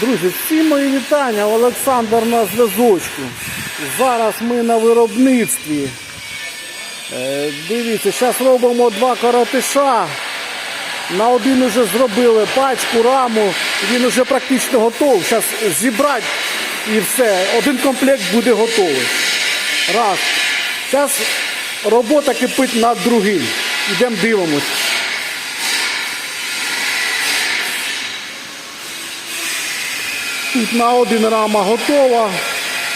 Друзі, всі мої вітання, Олександр на зв'язочку. Зараз ми на виробництві. Е, Дивіться, зараз робимо два коротиша. На один вже зробили пачку, раму, він вже практично готовий. Зараз зібрати і все. Один комплект буде готовий. Раз. Зараз робота кипить над другим. Йдемо дивимось. Тут на один рама готова,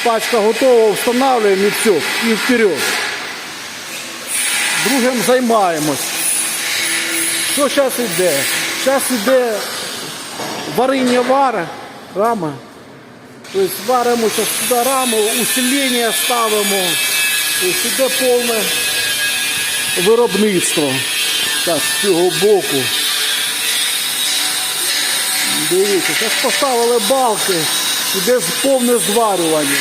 пачка готова, встановлюємо і все, і вперед. Другим займаємось. Що зараз йде? Зараз йде варіння вари, рами. Тобто варимо сюди раму, усилення ставимо. Тобто йде повне виробництво. Так, з цього боку. Дивіться, зараз поставили балки, іде повне зварювання.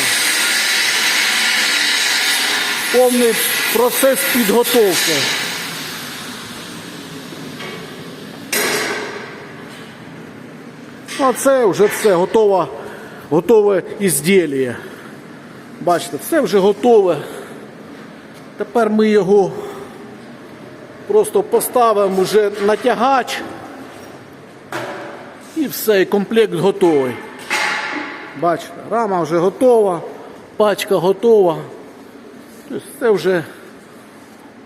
Повний процес підготовки. А це вже все готове, готове ізділля. Бачите, все вже готове. Тепер ми його просто поставимо вже на тягач. І все, і комплект готовий. Бачите, рама вже готова, пачка готова. Тобто це вже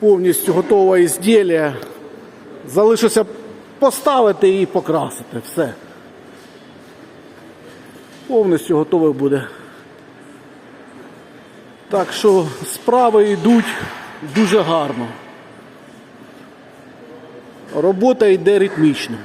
повністю готове ізділля. Залишиться поставити і покрасити. Все. Повністю готове буде. Так що справи йдуть дуже гарно. Робота йде ритмічно.